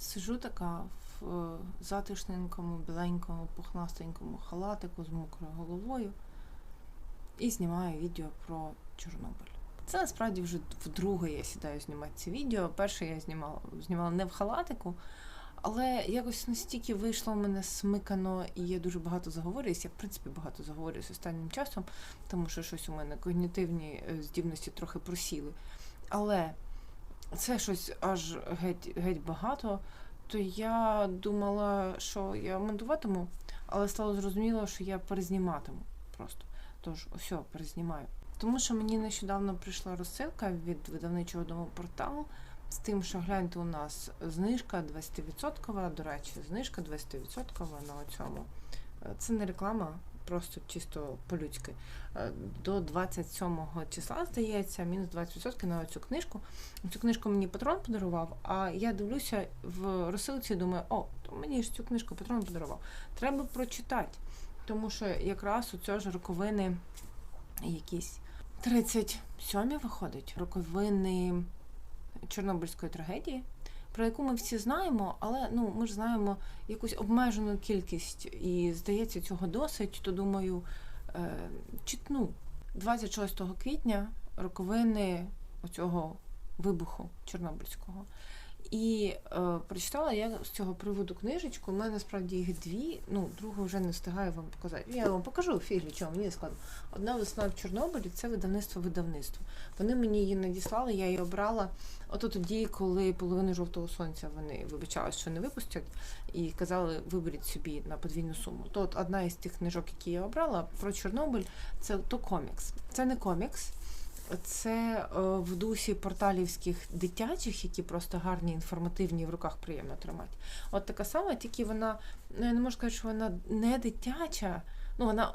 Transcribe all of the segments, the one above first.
Сижу така в е, затишненькому, біленькому, пухнастенькому халатику з мокрою головою і знімаю відео про Чорнобиль. Це насправді вже вдруге я сідаю знімати це відео. Перше я знімала, знімала не в халатику, але якось настільки вийшло в мене смикано, і я дуже багато заговорююсь. Я, в принципі, багато заговорююсь останнім часом, тому що щось у мене когнітивні е, здібності трохи просіли. Але це щось аж геть, геть багато. То я думала, що я монтуватиму, але стало зрозуміло, що я перезніматиму просто. Тож, ось, перезнімаю. Тому що мені нещодавно прийшла розсилка від видавничого дому порталу з тим, що гляньте, у нас знижка 20%, до речі, знижка 20% на цьому. Е, Це не реклама, просто чисто по-людськи. Е, До 27 числа, здається, мінус 20% на цю книжку. Цю книжку мені патрон подарував, а я дивлюся в розсилці і думаю, о, то мені ж цю книжку патрон подарував. Треба прочитати. Тому що якраз у цього ж роковини якісь 37 виходить роковини Чорнобильської трагедії, про яку ми всі знаємо, але ну ми ж знаємо якусь обмежену кількість, і здається, цього досить. То думаю, е, читну 26 квітня роковини оцього вибуху Чорнобильського. І е, прочитала я з цього приводу книжечку. У мене насправді їх дві. Ну, другу вже не встигаю вам показати. Я вам покажу в фіглі, чого мені складно. Одна весна в Чорнобилі це видавництво видавництво. Вони мені її надіслали, я її обрала. Ото тоді, коли половину жовтого сонця вони вибачали, що не випустять, і казали, виберіть собі на подвійну суму. То от одна із тих книжок, які я обрала про Чорнобиль, це то комікс. Це не комікс. Це е, в дусі порталівських дитячих, які просто гарні, інформативні, в руках приємно тримати. От така сама, тільки вона, ну я не можу сказати, що вона не дитяча. Ну, вона,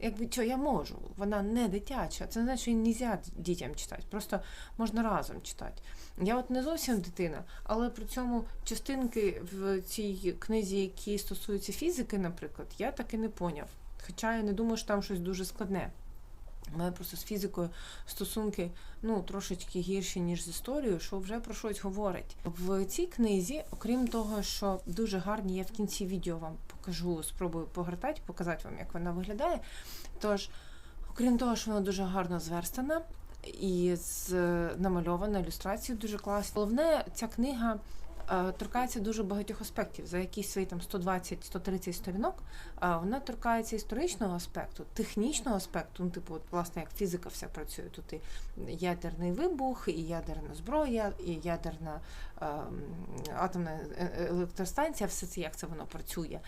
якби що я можу, вона не дитяча. Це не значить, що не можна дітям читати. Просто можна разом читати. Я от не зовсім дитина, але при цьому частинки в цій книзі, які стосуються фізики, наприклад, я так і не поняв. Хоча я не думаю, що там щось дуже складне. У мене просто з фізикою стосунки ну трошечки гірші, ніж з історією, що вже про щось говорить. В цій книзі, окрім того, що дуже гарні, я в кінці відео вам покажу, спробую погортати, показати вам, як вона виглядає. Тож, окрім того, що вона дуже гарно зверстана і з намальована ілюстрацією дуже класна. Головне, ця книга. Е, Торкається дуже багатьох аспектів за якісь свої там 120-130 сторінок. Вона торкається історичного аспекту, технічного аспекту. Ну, типу, от, власне, як фізика вся працює. Тут і ядерний вибух, і ядерна зброя, і ядерна е, атомна е- е- електростанція, все це як це воно працює.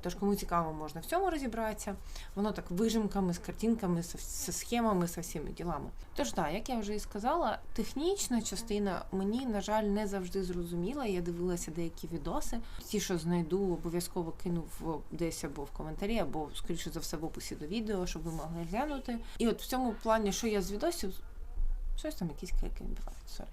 Тож, кому цікаво, можна в цьому розібратися. Воно так вижимками, з картинками, з, схемами, з всіми ділами. Тож, так, як я вже і сказала, технічна частина мені, на жаль, не завжди зрозуміла. Я дивилася деякі відоси. Ті, що знайду, обов'язково кину десь або в коментарі, або, скоріше за все, в описі до відео, щоб ви могли глянути. І от в цьому плані, що я з відосів, щось там якісь крики відбувають, сорі.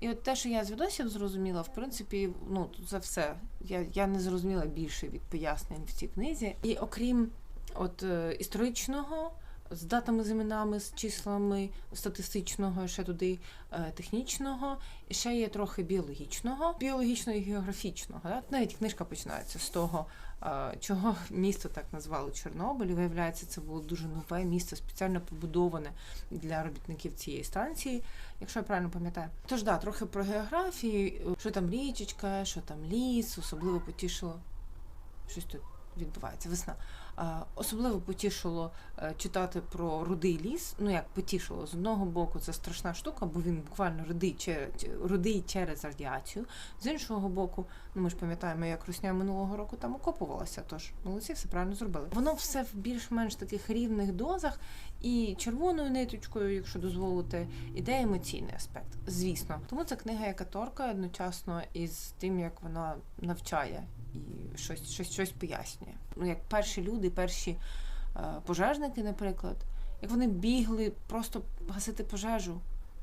І от те, що я з відосів зрозуміла, в принципі, ну за все. Я, я не зрозуміла більше від пояснень в цій книзі. І окрім от е, історичного, з датами з іменами, з числами статистичного, ще туди е, технічного, ще є трохи біологічного, біологічного і географічного. Да? Навіть книжка починається з того, е, чого місто так назвали Чорнобиль. Виявляється, це було дуже нове місто, спеціально побудоване для робітників цієї станції, якщо я правильно пам'ятаю. Тож да, трохи про географію, що там річечка, що там ліс, особливо потішило. Щось тут відбувається, весна. Особливо потішило е, читати про рудий ліс. Ну як потішило, з одного боку, це страшна штука, бо він буквально рудий рудий через радіацію. З іншого боку, ну ми ж пам'ятаємо, як Русня минулого року там окопувалася, тож молодці все правильно зробили. Воно все в більш-менш таких рівних дозах, і червоною ниточкою, якщо дозволите, іде емоційний аспект, звісно. Тому це книга, яка торкає одночасно із тим, як вона навчає і щось, щось, щось пояснює. Ну, як перші люди, перші е, пожежники, наприклад, як вони бігли просто гасити пожежу,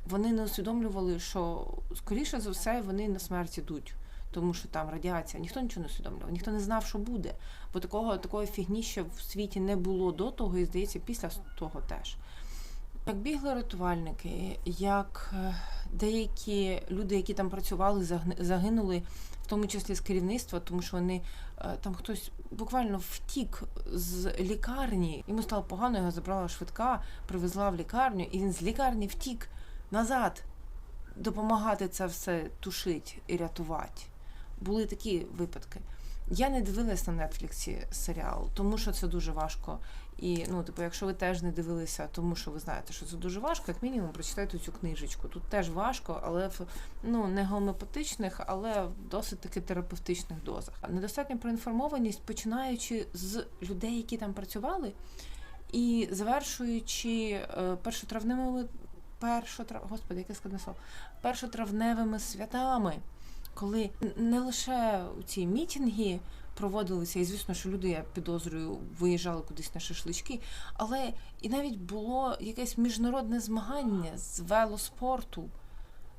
вони не усвідомлювали, що скоріше за все вони на смерть ідуть. Тому що там радіація, ніхто нічого не усвідомлював, ніхто не знав, що буде. Бо такого такої фігні ще в світі не було до того, і здається, після того теж. Як бігли рятувальники, як е, деякі люди, які там працювали, загинули, в тому числі з керівництва, тому що вони е, там хтось буквально втік з лікарні. Йому стало погано, його забрала швидка, привезла в лікарню, і він з лікарні втік назад допомагати це все тушити і рятувати. Були такі випадки. Я не дивилась на Нетфліксі серіал, тому що це дуже важко. І ну, типу, якщо ви теж не дивилися, тому що ви знаєте, що це дуже важко, як мінімум прочитайте цю книжечку. Тут теж важко, але в ну не гомеопатичних, але в досить таки терапевтичних дозах. Недостатня проінформованість, починаючи з людей, які там працювали, і завершуючи е, першотравневими першотрав... Господи, яке складне слово, першотравневими святами, коли не лише ці мітинги проводилися, і звісно, що люди, я підозрюю, виїжджали кудись на шашлички, але і навіть було якесь міжнародне змагання з велоспорту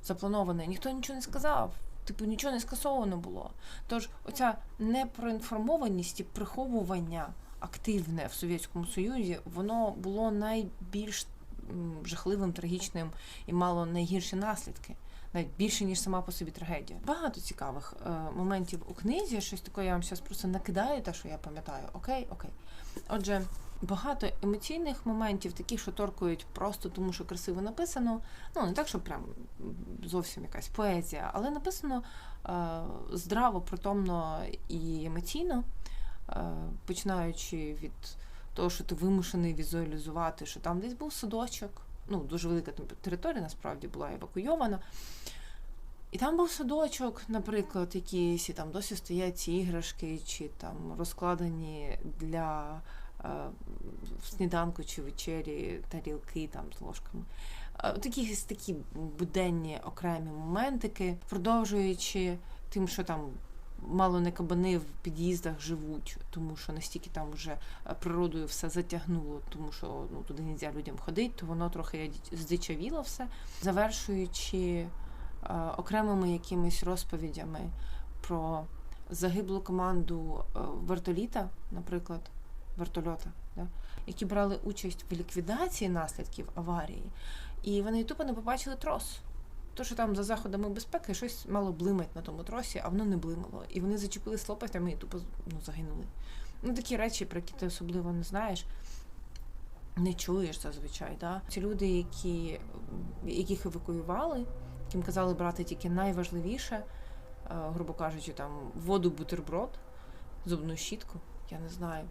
заплановане. Ніхто нічого не сказав. Типу нічого не скасовано було. Тож оця непроінформованість і приховування активне в Совєтському Союзі, воно було найбільш жахливим, трагічним і мало найгірші наслідки. Навіть більше, ніж сама по собі трагедія. Багато цікавих е, моментів у книзі. Щось таке я вам зараз просто накидаю, те, що я пам'ятаю. Окей, окей. Отже, багато емоційних моментів, такі, що торкують просто тому, що красиво написано. Ну, не так, що прям зовсім якась поезія, але написано е, здраво, притомно і емоційно, е, починаючи від того, що ти вимушений візуалізувати, що там десь був садочок. Ну, дуже велика територія насправді була евакуйована. І там був садочок, наприклад, якийсь, і там досі стоять іграшки, чи там розкладені для е, сніданку чи вечері тарілки там з ложками. Е, Такі, такі буденні окремі моментики, продовжуючи тим, що там мало не кабани в під'їздах живуть, тому що настільки там вже е, природою все затягнуло, тому що ну, туди не можна людям ходити, то воно трохи здичавіло все, завершуючи е, окремими якимись розповідями про загиблу команду е, вертоліта, наприклад, вертольота, да, які брали участь в ліквідації наслідків аварії, і вони тупо не побачили трос. То, що там за заходами безпеки щось мало блимать на тому тросі, а воно не блимало. І вони зачепились лопастями і тупо ну, загинули. Ну, такі речі, про які ти особливо не знаєш, не чуєш зазвичай. Да? Ці люди, які, яких евакуювали, яким казали брати тільки найважливіше, е, грубо кажучи, там воду, бутерброд, зубну щітку, я не знаю.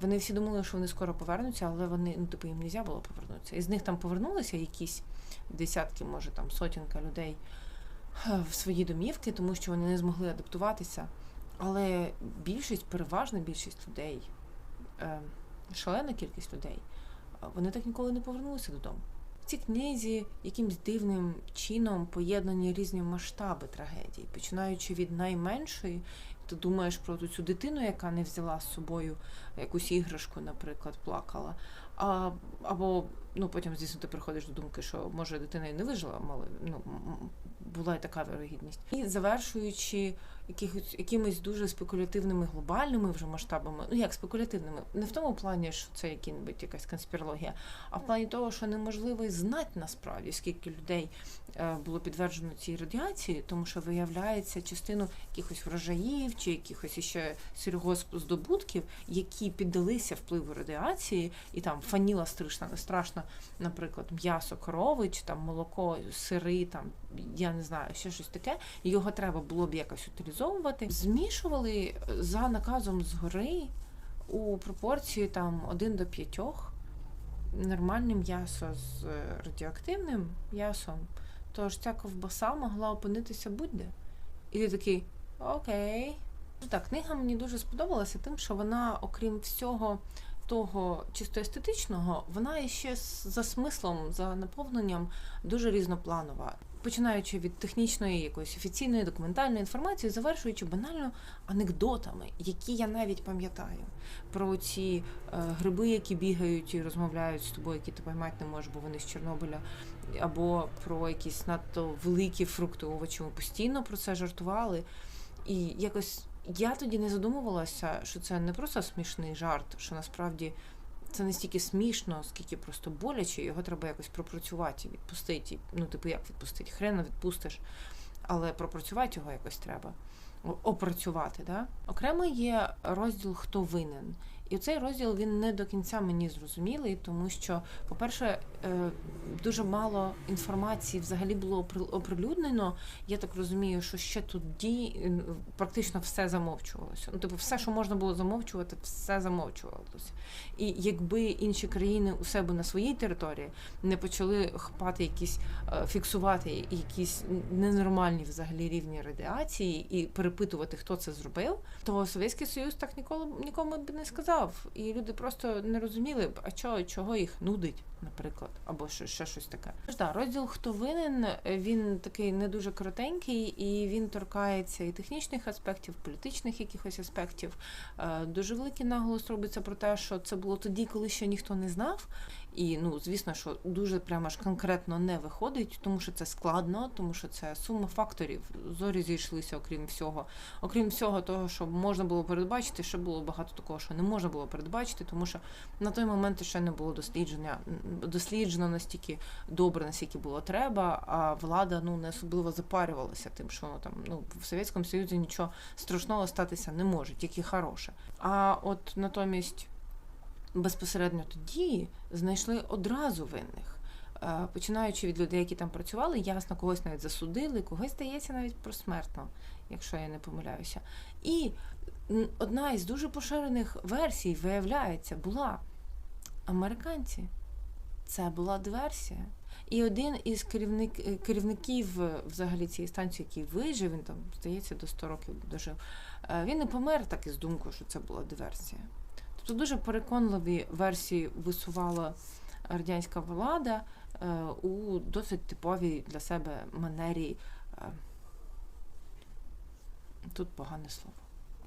Вони всі думали, що вони скоро повернуться, але вони, ну, типу, їм не можна було повернутися. І з них там повернулися якісь десятки, може там сотенка людей е, в свої домівки, тому що вони не змогли адаптуватися. Але більшість, переважна більшість людей, е, шалена кількість людей, е, вони так ніколи не повернулися додому. В цій книзі якимсь дивним чином поєднані різні масштаби трагедії, починаючи від найменшої, ти думаєш про цю дитину, яка не взяла з собою якусь іграшку, наприклад, плакала. А, або ну потім, звісно, ти приходиш до думки, що може дитина і не вижила, мали ну була і така вірогідність. І завершуючи якихось якимись дуже спекулятивними глобальними вже масштабами, ну як спекулятивними, не в тому плані, що це які-небудь якась конспірологія, а в плані того, що неможливо і знати насправді, скільки людей е, було підтверджено цій радіації, тому що виявляється частину якихось врожаїв чи якихось іще сільгоспздобутків, які піддалися впливу радіації, і там фаніла страшна, страшно, наприклад, м'ясо корови, чи там молоко, сири, там я не знаю, ще щось таке. Його треба було б якось утилізовувати. Змішували за наказом згори у пропорції там 1 до 5 нормальне м'ясо з е, радіоактивним м'ясом. Тож ця ковбаса могла опинитися будь-де. І ти такий окей. Так, книга мені дуже сподобалася тим, що вона, окрім всього того чисто естетичного, вона іще з- за смислом, за наповненням дуже різнопланова. Починаючи від технічної, якоїсь офіційної документальної інформації, завершуючи банально анекдотами, які я навіть пам'ятаю. Про ці е, гриби, які бігають і розмовляють з тобою, які ти поймати не можеш, бо вони з Чорнобиля, або про якісь надто великі фрукти, овочі. Ми постійно про це жартували. І якось я тоді не задумувалася, що це не просто смішний жарт, що насправді це не стільки смішно, скільки просто боляче, його треба якось пропрацювати, відпустити. Ну, типу, як відпустити? Хрена відпустиш, але пропрацювати його якось треба. Опрацювати, да? Окремо є розділ Хто винен. І цей розділ він не до кінця мені зрозумілий, тому що, по-перше, е, дуже мало інформації взагалі було опри- оприлюднено. Я так розумію, що ще тоді практично все замовчувалося. Ну, типу, все, що можна було замовчувати, все замовчувалося. І якби інші країни у себе на своїй території не почали хпати якісь, е, фіксувати якісь ненормальні взагалі рівні радіації і перепитувати, хто це зробив, то Совєтський Союз так ніколи нікому б не сказав. І люди просто не розуміли а чого, чого їх нудить, наприклад, або ще, ще щось таке. Тож, да, розділ Хто винен е, він такий не дуже коротенький, і він торкається і технічних аспектів, політичних якихось аспектів. Е, Дуже великий наголос робиться про те, що це було тоді, коли ще ніхто не знав. І ну, звісно, що дуже прямо ж конкретно не виходить, тому що це складно, тому що це сума факторів. Зорі зійшлися, окрім всього. Окрім всього, того, що можна було передбачити, ще було багато такого, що не можна було передбачити, тому що на той момент ще не було дослідження досліджено настільки добре, наскільки було треба. А влада ну не особливо запарювалася тим, що ну, там ну в Совєтському Союзі нічого страшного статися не може, тільки хороше. А от натомість безпосередньо тоді знайшли одразу винних. Е, Починаючи від людей, які там працювали, ясно, когось навіть засудили, когось здається навіть просмертно, якщо я не помиляюся. І одна із дуже поширених версій, виявляється, була американці. Це була диверсія. І один із керівник, е, керівників е, взагалі цієї станції, який вижив, він там, здається, до 100 років дожив, він не помер так із думкою, що це була диверсія. Тобто дуже переконливі версії висувала радянська влада е, у досить типовій для себе манері. е, Тут погане слово.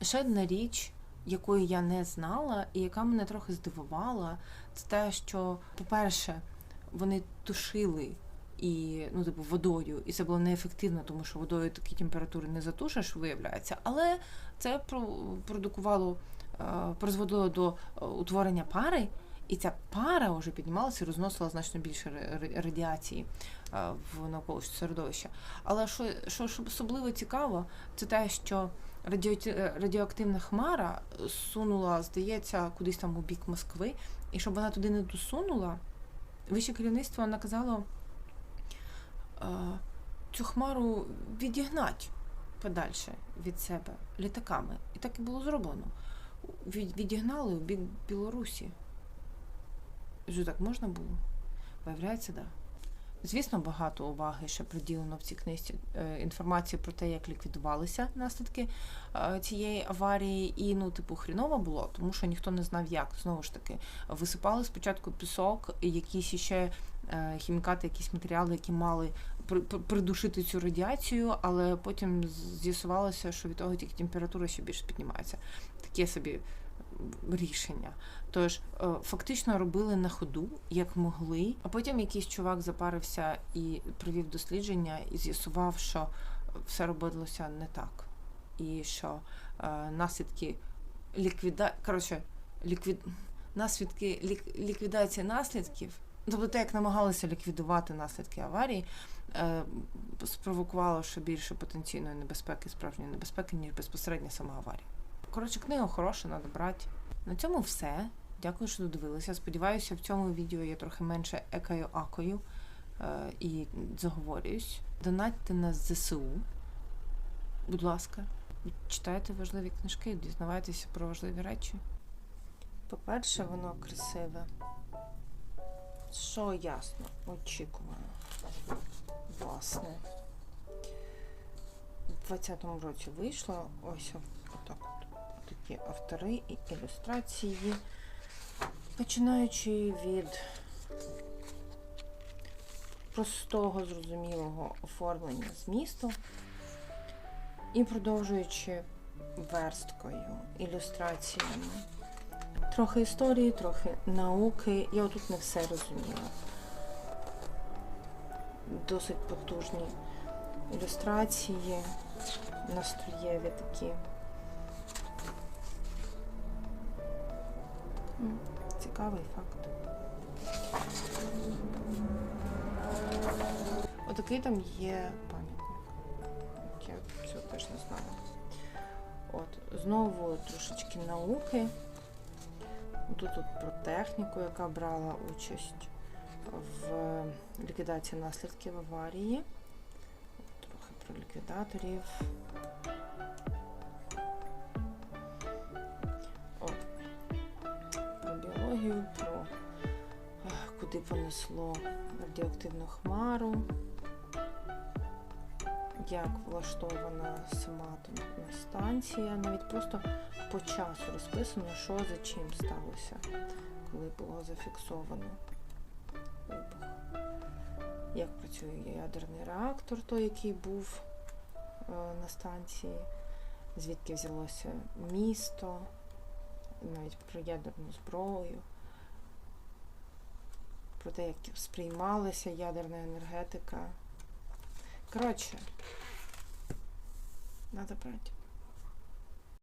Ще одна річ, якої я не знала, і яка мене трохи здивувала, це те, що, по-перше, вони тушили і ну, типу, водою, і це було неефективно, тому що водою такі температури не затушиш, виявляється. Але це про- продукувало, призводило до е, утворення пари, і ця пара вже піднімалася і розносила значно більше ра- ра- радіації е, в навколишнє середовище. Але що, що особливо цікаво, це те, що е, радіоактивна хмара сунула, здається, кудись там у бік Москви, і щоб вона туди не досунула, вище керівництво наказало е, цю хмару відігнати подальше від себе літаками. І так і було зроблено. Від, відігнали у бік Білорусі. Що так можна було? Виявляється, так. Да. Звісно, багато уваги ще приділено в цій книжці е, інформації про те, як ліквідувалися наслідки е, цієї аварії. І ну, типу, хріново було, тому що ніхто не знав, як. Знову ж таки, висипали спочатку пісок, якісь ще хімікати, якісь матеріали, які мали при- при- придушити цю радіацію, але потім з'ясувалося, що від того тільки температура ще більше піднімається. Таке собі рішення. Тож е, фактично робили на ходу, як могли. А потім якийсь чувак запарився і провів дослідження і з'ясував, що все робилося не так. І що е, наслідки ліквіда... Коротше, ліквід... наслідки лік... ліквідації наслідків, тобто те, як намагалися ліквідувати наслідки аварії, е, спровокувало ще більше потенційної небезпеки, справжньої небезпеки, ніж безпосередньо сама аварія. Коротше, книга хороша, треба брати. На цьому все. Дякую, що додивилися. Сподіваюся, в цьому відео я трохи менше екаю акою е, і заговорююсь. Донатьте на ЗСУ, будь ласка, читайте важливі книжки, дізнавайтеся про важливі речі. По-перше, воно красиве. Що ясно, очікувано. Власне. У 20-му році вийшло ось отак от такі автори і ілюстрації, починаючи від простого, зрозумілого оформлення змісту і продовжуючи версткою, ілюстраціями. Трохи історії, трохи науки. Я отут не все розуміла. Досить потужні ілюстрації, настроєві такі. цікавий факт. Отакий там є пам'ятник. Я цього теж не знала. От, знову трошечки науки. Тут, про техніку, яка брала участь в ліквідації наслідків аварії. Трохи про ліквідаторів. От. Про біологію, про е, куди понесло радіоактивну хмару, як влаштована сама атомна станція, навіть просто по часу розписано, що за чим сталося, коли було зафіксовано вибух. Як працює ядерний реактор, той, який був е, на станції, звідки взялося місто, навіть про ядерну зброю, про те, як сприймалася ядерна енергетика. Коротше, надо брати.